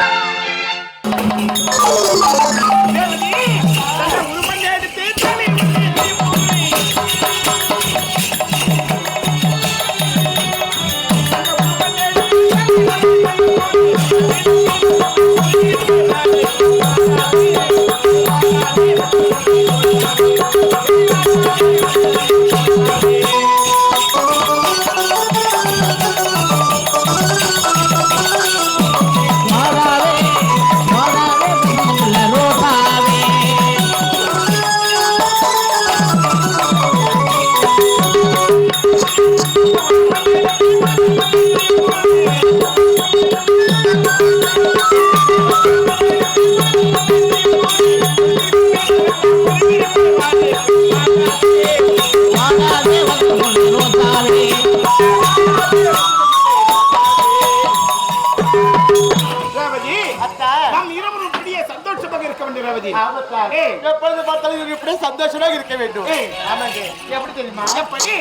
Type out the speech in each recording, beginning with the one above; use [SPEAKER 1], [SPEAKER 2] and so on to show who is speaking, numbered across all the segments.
[SPEAKER 1] Bye.
[SPEAKER 2] எப்பொழுது பார்த்தாலும் இவங்க இப்படி சந்தோஷமாக இருக்க வேண்டும். ஆமாங்க. எப்படி தெரியுமா?
[SPEAKER 1] எப்படி?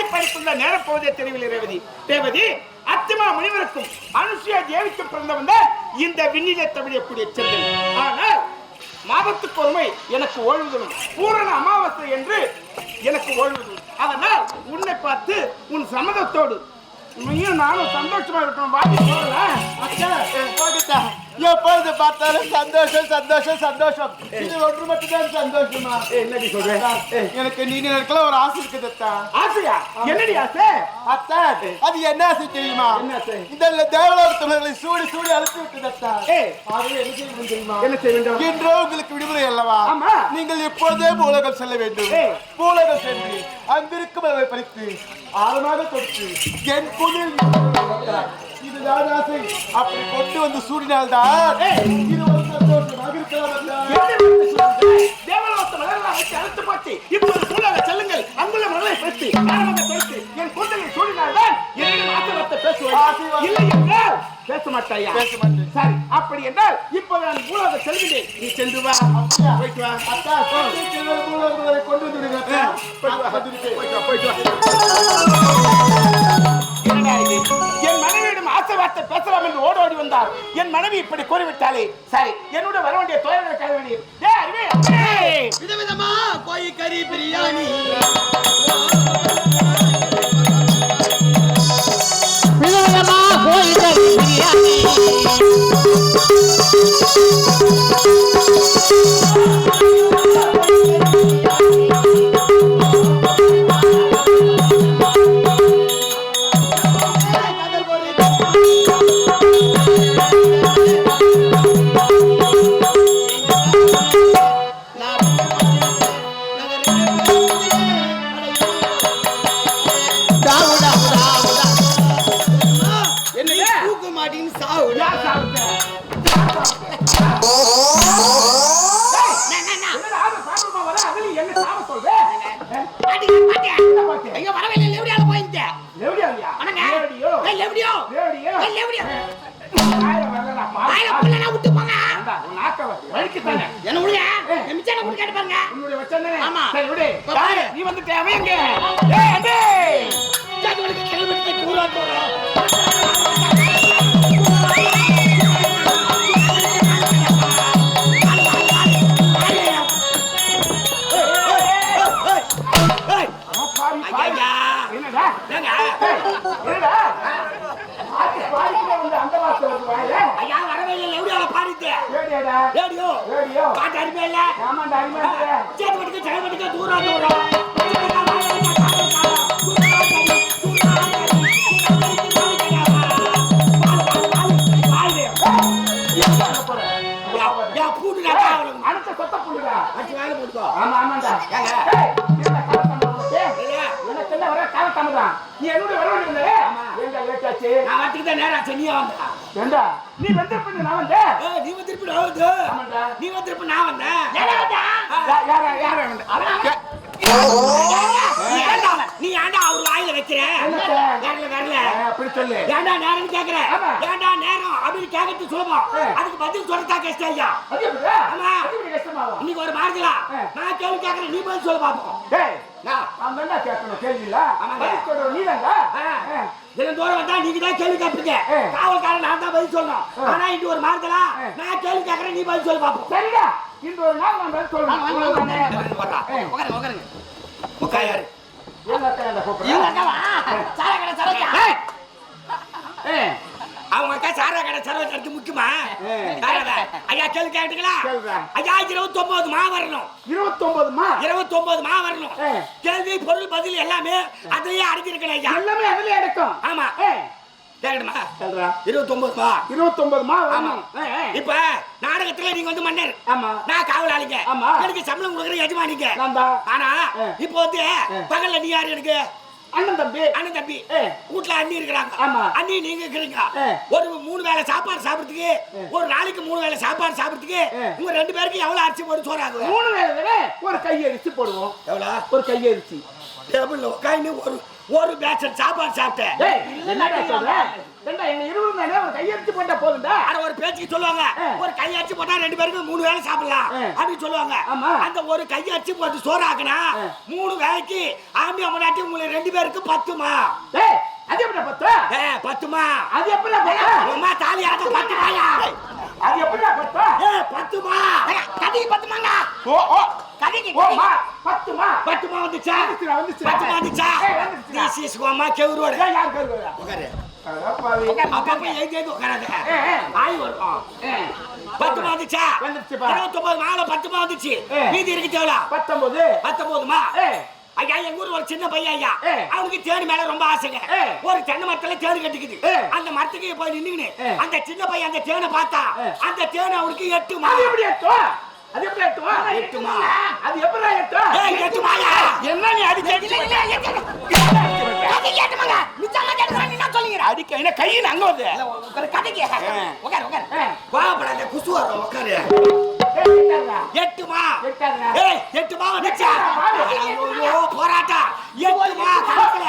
[SPEAKER 1] இப்படி படிப்புள்ள நேரம் போவதே தெரியவில்லை ரேவதி. ரேவதி அத்திமா முனிவருக்கும் அனுசுயா தேவிக்கு பிறந்தவன் தான் இந்த விண்ணிலே தவிழக்கூடிய செந்தன் ஆனால் மாதத்துக்கு ஒருமை எனக்கு ஓய்வுதலும் பூரண அமாவாசை என்று எனக்கு ஓய்வுதலும் அதனால் உன்னை பார்த்து உன் சம்மதத்தோடு நீயும் நானும் சந்தோஷமா இருக்கணும். வாங்கி போகலாம்.
[SPEAKER 2] எப்பொழுது பார்த்தாலும் சந்தோஷம் சந்தோஷம் சந்தோஷம். இது ஒன்று மட்டும்தான் சந்தோஷமா?
[SPEAKER 1] என்னடி சொல்றேன்
[SPEAKER 2] எனக்கு நீங்க எனக்குள்ள ஒரு ஆசை இருக்குது அத்தா.
[SPEAKER 1] ஆசையா? என்னடி ஆசை?
[SPEAKER 2] அத்தா அது என்ன ஆசை தெரியுமா? இந்த தேவலோகத்தவர்களை சூடி சூடி அழுத்தி விட்டது அத்தா. ஆகவே என்ன செய்ய தெரியுமா?
[SPEAKER 1] என்ன செய்ய வேண்டும்?
[SPEAKER 2] இன்றோ உங்களுக்கு விடுமுறை அல்லவா?
[SPEAKER 1] ஆமா.
[SPEAKER 2] நீங்கள் இப்பொழுதே பூலகம் செல்ல வேண்டும். பூலகம் சென்று அங்கிருக்கும் பறித்து ஆழமாக கொடுத்து என் புதில் இதுதான் ஆசை அப்படி கொண்டு வந்து சூடினால்தான். இது இருக்கலாம்
[SPEAKER 1] வந்து சொல்ற?
[SPEAKER 3] வச்சு அழுத்து போச்சு இப்போது மூலாக செல்லுங்கள் அங்குள்ள மகளை தொடுத்து என் என்னிடம் ஆசீர்வாதத்தை பேசுவாய்
[SPEAKER 2] ஆசீர்வாதம்.
[SPEAKER 3] இல்லை என்றால் பேச மாட்டாயா
[SPEAKER 2] பேச மாட்டேன்.
[SPEAKER 3] சரி அப்படி என்றால் இப்போது நான் மூலாக செல்கிறேன் நீ சென்று வா போயிட்டு வா
[SPEAKER 2] கொண்டு வந்து விடுங்க.
[SPEAKER 3] போயிட்டு வா.
[SPEAKER 2] வந்துருக்கேன்.
[SPEAKER 3] போயிட்டு வா, போயிட்டு வா. என்னடா இது? என் ஆசீர்வாதத்தை பேசலாம் என்று ஓடி ஓடி வந்தார். என் மனைவி இப்படி கூறிவிட்டாலே சரி என்னோட வர வேண்டிய தோழர்களை அறிவே.
[SPEAKER 4] விதவிதமா கோழி கறி பிரியாணி.
[SPEAKER 5] விதவிதமா கோயில்கள் பிரியாணி.
[SPEAKER 3] என்ன
[SPEAKER 5] விடுங்க என் மிச்சான கூட கேட்டு பாருங்க
[SPEAKER 3] உன்னுடைய வச்சனே?
[SPEAKER 5] ஆமா.
[SPEAKER 3] சரி, விடு.
[SPEAKER 5] இப்ப
[SPEAKER 3] யாரு?
[SPEAKER 5] பாரு.
[SPEAKER 3] நீ வந்துட்ட, அவன் எங்க? ஏய், அண்டே!
[SPEAKER 5] ஜாதி வலிக்கு கிளம்பிட்டு கூறா
[SPEAKER 3] லேடியாடா?
[SPEAKER 5] ரேடியோ
[SPEAKER 3] லேடியோ?
[SPEAKER 5] பாட்டு அருமையா இல்ல
[SPEAKER 3] ஆமாண்டா,
[SPEAKER 5] தூரம் தூரம்
[SPEAKER 3] எங்க போற? அனுத்த சொத்த புள்ளுடா. ஆமா, ஆமாண்டா.
[SPEAKER 5] ஏங்க?
[SPEAKER 3] ஏய், என்ன காலத்தாமதம் உனக்கு? எனக்கு காலத்தாமதம்? நீ எங்க லேட்டாச்சு ஏண்டா நீ வந்திருப்ப நான் வந்தேன். ஆமாண்டா. யா- யாரா யாரா வந்த?
[SPEAKER 5] நீ வாயில வைக்கிற? வரல வரல.
[SPEAKER 3] அப்படி சொல்லு.
[SPEAKER 5] நேரம் கேக்குற? அப்படின்னு கேட்கறது சுலபம். அதுக்கு பதில் சொல்லத்தா கஷ்டம் ஐயா? ஆமா. இன்னைக்கு ஒரு மாறுதலா. நான் கேள்வி கேட்கறேன் நீ பதில் சொல்ல பாப்போம்.
[SPEAKER 3] நான் தான்டா கேட்கணும் கேள்வி இல்ல.
[SPEAKER 5] வந்தா நீங்க தான் கேள்வி கேட்பீங்க. காவல்காரன் நான் தான் பதில் சொல்லணும். ஆனா இங்க ஒரு மாறுதலா. நான் கேள்வி கேட்கறேன் நீ பதில் சொல்ல பாப்போம்.
[SPEAKER 3] சரிடா. இன்று ஒரு நாள் நான் பதில் சொல்லணும். அவ்வளவுதானே? ஏய்,
[SPEAKER 5] அவங்க அக்கா சாரா கடை சர்வதற்கு முக்கியமா
[SPEAKER 3] ஆ.
[SPEAKER 5] யாராவது? ஐயா கேள்வி கேட்டுங்களா. ஐயா இருபத்தி ஒன்பது மா வரணும்.
[SPEAKER 3] மா?
[SPEAKER 5] இருபத்தி ஒன்பது மா வரணும். கேள்வி பொருள் பதில் எல்லாமே அதுலயே அடங்கியிருக்கணும் ஐயா.
[SPEAKER 3] எல்லாமே அதுல எடுக்கும்
[SPEAKER 5] ஆமா. கேட்கணுமா
[SPEAKER 3] சொல்றா.
[SPEAKER 5] இருபத்தி ஒன்பது மா.
[SPEAKER 3] இருபத்தொன்பது மா
[SPEAKER 5] ஆமா.
[SPEAKER 3] வரணும் ஏய், ஏய்.
[SPEAKER 5] இப்ப நாடகத்துல நீங்க வந்து மன்னர்.
[SPEAKER 3] ஆமா.
[SPEAKER 5] நான் காவலாளிங்க.
[SPEAKER 3] ஆமா.
[SPEAKER 5] எனக்கு சம்பளம் கொடுக்குற எஜமானிங்க. ஆனா. இப்போ வந்து பகல்ல நீ யாரு எனக்கு?
[SPEAKER 3] அண்ணன் தம்பி.
[SPEAKER 5] அண்ணன் தம்பி.
[SPEAKER 3] ஏ.
[SPEAKER 5] வீட்ல அண்ணி இருக்கிறாங்க.
[SPEAKER 3] ஆமா.
[SPEAKER 5] அண்ணி நீங்க இருக்கிறீங்க. ஒரு மூணு வேளை சாப்பாடு சாப்பிடுறதுக்கு ஒரு நாளைக்கு மூணு வேளை சாப்பாடு சாப்பிடுறதுக்கு. உங்க ரெண்டு பேருக்கு எவ்வளவு அரிசி போட்டு சோறாகுது
[SPEAKER 3] மூணு தானே? ஒரு கையரிசி போடுவோம்.
[SPEAKER 5] எவ்வளவு
[SPEAKER 3] ஒரு கையரிசி.
[SPEAKER 5] டேபிள்ல உட்காந்து ஒரு ஒரு பேட்சன் சாப்பாடு சாப்பிட்டேன்
[SPEAKER 3] ஏய், என்னடா சொல்ற? ஏண்டா, என்ன இருபது தானே ஒரு கையரிசி போட்டா போதும்டா?
[SPEAKER 5] ஆனா ஒரு பேச்சுக்கு சொல்லுவாங்க. ஒரு கையாச்சு போட்டா ரெண்டு பேருக்கு மூணு வேளை சாப்பிடலாம். அப்படின்னு சொல்லுவாங்க.
[SPEAKER 3] ஆமா.
[SPEAKER 5] அந்த ஒரு கையாச்சு போட்டு சோறாக்குனா
[SPEAKER 3] ஏ.
[SPEAKER 5] மூணு வேலைக்கு ஆம்பி அம்மனாட்டி உங்களுக்கு ரெண்டு பேருக்கு பத்துமா?
[SPEAKER 3] அது எப்படி பத்து?
[SPEAKER 5] பத்துமா?
[SPEAKER 3] அது எப்படி
[SPEAKER 5] தாலி ஆட்ட பத்துமாயா?
[SPEAKER 3] அது எப்படி பத்து?
[SPEAKER 5] பத்துமா? கதைக்கு பத்துமாங்க.
[SPEAKER 3] ஓ ஓ.
[SPEAKER 5] கதைக்கு
[SPEAKER 3] ஓ மா பத்துமா
[SPEAKER 5] பத்துமா வந்துச்சா
[SPEAKER 3] வந்துச்சுடா.
[SPEAKER 5] பத்துமா வந்துச்சா
[SPEAKER 3] வந்துச்சுடா.
[SPEAKER 5] நீ சீசுக்குவாமா கெவுரோட
[SPEAKER 3] யார்
[SPEAKER 5] உட்காரு. அப்பப்ப உட்காராத. ஆய் வரும் பத்துமா வந்துச்சா. இருபத்தொன்பது மாலை பத்துமா வந்துச்சு. மீதி இருக்கு தேவலா
[SPEAKER 3] பத்தொன்பது
[SPEAKER 5] பத்தொன்பதுமா ஐயா எங்க ஊர் ஒரு சின்ன பையன் ஐயா. அவனுக்கு தேனி மேல ரொம்ப ஆசைங்க. ஒரு தென்னை மரத்துல தேனு கட்டிக்குது. அந்த மரத்துக்கு போய் நின்னுக்கினு
[SPEAKER 3] ஏ.
[SPEAKER 5] அந்த சின்ன பையன் அந்த தேனை பார்த்தா. அந்த தேனை அவனுக்கு
[SPEAKER 3] எப்படி எட்டும் அது எப்படி எட்டும்?
[SPEAKER 5] எட்டுமா?
[SPEAKER 3] அது எப்படி எட்டும்
[SPEAKER 5] ஏய், எட்டுமாயா?
[SPEAKER 3] என்ன நீ அடிக்க அடிக்க என்ன கையில் அங்க வந்து
[SPEAKER 5] கோவப்படாத குசு வரும் உட்காரு எட்டுமா. ஏய் எட்டுமா வந்துச்சா ஐயோ போராட்டம் எட்டுமா கணக்குல.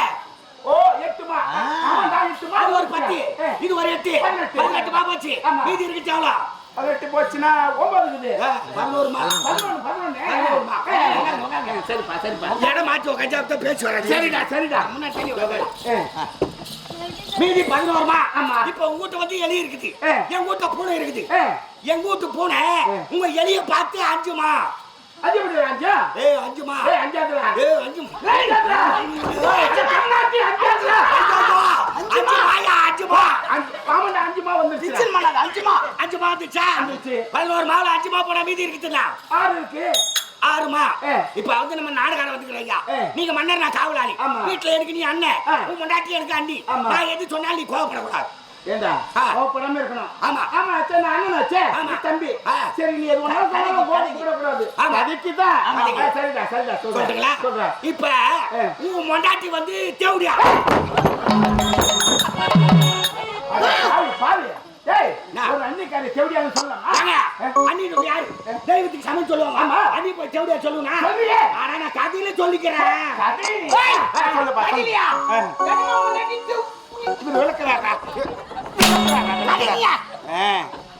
[SPEAKER 3] ஓ எட்டுமா? எட்டுமா?
[SPEAKER 5] அது ஒரு பத்து. இது ஒரு எட்டு.
[SPEAKER 3] பதினெட்டு.
[SPEAKER 5] பதினெட்டுமா போச்சு?
[SPEAKER 3] ஆமா.
[SPEAKER 5] மீதி இருக்கு எவ்வளோ?
[SPEAKER 3] பதினெட்டு போச்சுன்னா ஒன்பது இருக்குது.
[SPEAKER 5] பதினோருமா?
[SPEAKER 3] பதினொன்று பதினொன்று. சரிப்பா சரிப்பா.
[SPEAKER 5] இடம் மாற்றி உட்காந்து பேச்சு வராது.
[SPEAKER 3] சரிடா சரிடா.
[SPEAKER 5] முன்னாடி.
[SPEAKER 3] ஏ,
[SPEAKER 5] மீதி பதினோருமா?
[SPEAKER 3] ஆமா.
[SPEAKER 5] இப்ப உங்க வீட்டு வந்து எலி இருக்குது.
[SPEAKER 3] ஏ.
[SPEAKER 5] என் வீட்டு பூனை இருக்குது.
[SPEAKER 3] ஏ,
[SPEAKER 5] எங்க வீட்டு பூனை
[SPEAKER 3] ஏ.
[SPEAKER 5] உங்க எலிய பார்த்து அஞ்சுமா?
[SPEAKER 3] அஞ்சு மணி அஞ்சா?
[SPEAKER 5] ஏய் அஞ்சுமா?
[SPEAKER 3] ஏய் அஞ்சாதுடா
[SPEAKER 5] ஏய் அஞ்சு.
[SPEAKER 3] ஏய், அஞ்சு கண்ணாடி அஞ்சாதுடா.
[SPEAKER 5] அஞ்சுமாயா அஞ்சுமா?
[SPEAKER 3] அஞ்சு ஆமாண்டா அஞ்சுமா வந்துருச்சு
[SPEAKER 5] அஞ்சுமா? அஞ்சுமா வந்துச்சா
[SPEAKER 3] வந்துச்சு.
[SPEAKER 5] பதினோரு மாவுல அஞ்சுமா போனா மீதி இருக்குதுல்ல
[SPEAKER 3] ஆறு இருக்கு
[SPEAKER 5] ஆறுமா. இப்ப வந்து நம்ம ஐயா
[SPEAKER 3] ஏ.
[SPEAKER 5] நீங்க மன்னர் நான் காவலாளி. வீட்டுல எனக்கு நீ அண்ணன். உன் முண்டாட்டி எனக்கு அண்ணி. நான் எது சொன்னாலும் நீ கோவப்படக்கூடாது
[SPEAKER 3] ஏண்டா. கோவப்படாம இருக்கணும்
[SPEAKER 5] ஆமா.
[SPEAKER 3] ஆமா சரி நான் அண்ணன் வச்சே
[SPEAKER 5] ஆமா.
[SPEAKER 3] தம்பி. சரி நீ எது ஒண்ணா கோவப்படக்கூடாது
[SPEAKER 5] ஆமா.
[SPEAKER 3] அதுக்கு தான். சரிடா சரிடா
[SPEAKER 5] சொல்றீங்களா இப்ப. உன் மொண்டாட்டி வந்து தேவடியா நம்ம யாரு? தெய்வத்துக்கு சமம் சொல்லுவாங்க.
[SPEAKER 3] ஆமா.
[SPEAKER 5] அண்ணி போய் தேவடியா சொல்லுங்க. ஆனா நான் கதையில சொல்லிக்கிறேன்.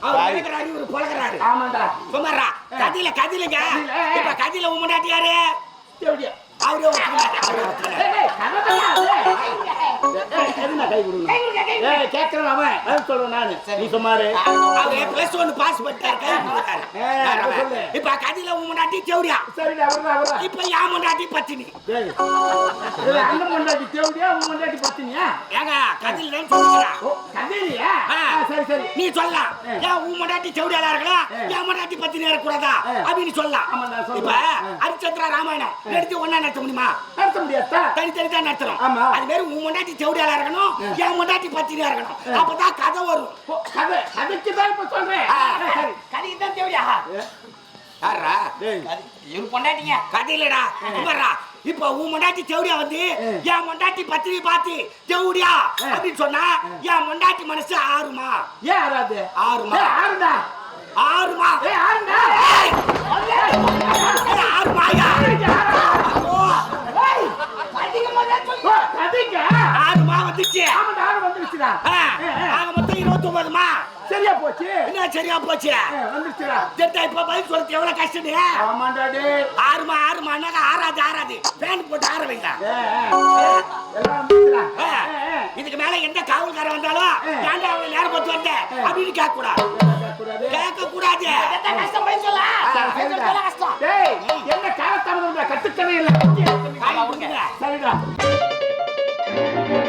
[SPEAKER 5] அவர் பொளக்குறாரு.
[SPEAKER 3] ஆமாண்டா.
[SPEAKER 5] சும்மாரா, கதையில கதையிலங்க. இப்ப கதையில உன் முன்னாடி யாரு?
[SPEAKER 3] செவடியா.
[SPEAKER 5] அவரே
[SPEAKER 3] எதுனா கை கொடுங்க. அவன். பதில் சொல்றேன் நானு. நீ
[SPEAKER 5] pass பண்ணிட்டாரு, கை கொடுத்தாரு. இப்ப கதையில உன் முன்னாடி தேவடியா
[SPEAKER 3] அவர்தான்.
[SPEAKER 5] இப்ப என் முன்னாடி பத்தினி
[SPEAKER 3] அண்ணன் பொண்டாட்டி தேவடியா, உன் பத்தினியா?
[SPEAKER 5] ஏங்க கதையில தான்
[SPEAKER 3] சரி, சரி.
[SPEAKER 5] நீ சொல்லலாம். ஏன் உன் முன்னாடி செவிடியாளா இருக்கலாம். என் முன்னாடி பத்தினி இருக்கக்கூடாதா. அப்படின்னு சொல்லலாம். இப்ப. ஹரிச்சந்திரா ராமாயணம் எடுத்து ஒன்னா நடத்த முடியுமா
[SPEAKER 3] நடத்த முடியாதா?
[SPEAKER 5] தனித்தனி தான் நடத்தணும்
[SPEAKER 3] ஆமா.
[SPEAKER 5] அது மாதிரி உன் முன்னாடி செவிடியாளா இருக்கணும் என் முன்னாடி பத்தினியா இருக்கணும். அப்பதான் கதை வரும்.
[SPEAKER 3] கதை, கதைக்கு தான் இப்ப சொல்றேன்.
[SPEAKER 5] கதைக்கு தான் யாரா இவரு பொண்டாட்டிங்க. கதையிலடா இப்ப உன் முண்டாட்டி செவடியா வந்து என் முண்டாட்டி பத்திரி பார்த்து செவடியா அப்படின்னு சொன்னா என் முண்டாட்டி மனசு ஆறுமா?
[SPEAKER 3] ஏன் ஆறாது?
[SPEAKER 5] ஆறுமா?
[SPEAKER 3] ஆறுடா.
[SPEAKER 5] ஆறுமா?
[SPEAKER 3] ஆறுடா.
[SPEAKER 5] ஏய், ஏய்,
[SPEAKER 3] கதைங்க.
[SPEAKER 5] ஆறுமா வந்துச்சு.
[SPEAKER 3] ஆறு வந்துருச்சுடா.
[SPEAKER 5] ஆ, ஆக மொத்தம் இருபத்தி ஒன்பதுமா
[SPEAKER 3] சரியா போச்சு?
[SPEAKER 5] என்ன சரியா போச்சு?
[SPEAKER 3] வந்துருச்சுடா.
[SPEAKER 5] திட்டா இப்ப பதில் சொல்றது எவ்வளவு கஷ்டம்
[SPEAKER 3] ஆமாண்டா, டேய்.
[SPEAKER 5] ஆறுமா ஆறுமானாக்க ஆறாது ஆறாது. ஃபேன் போட்டு ஆற வைங்க. இதுக்கு மேல எந்த காவல்காரன் வந்தாலும் ஏன்டா அவங்க நேரம் பார்த்து வந்த? அப்படின்னு கேட்க கூடாது. கேட்க கூடாது
[SPEAKER 3] கஷ்டம் போய் சொல்ல.
[SPEAKER 5] கஷ்டம்?
[SPEAKER 3] டேய், என்ன காலத்தாமதம்டா, கட்டுக்கதை இல்ல. சரிடா. Thank you.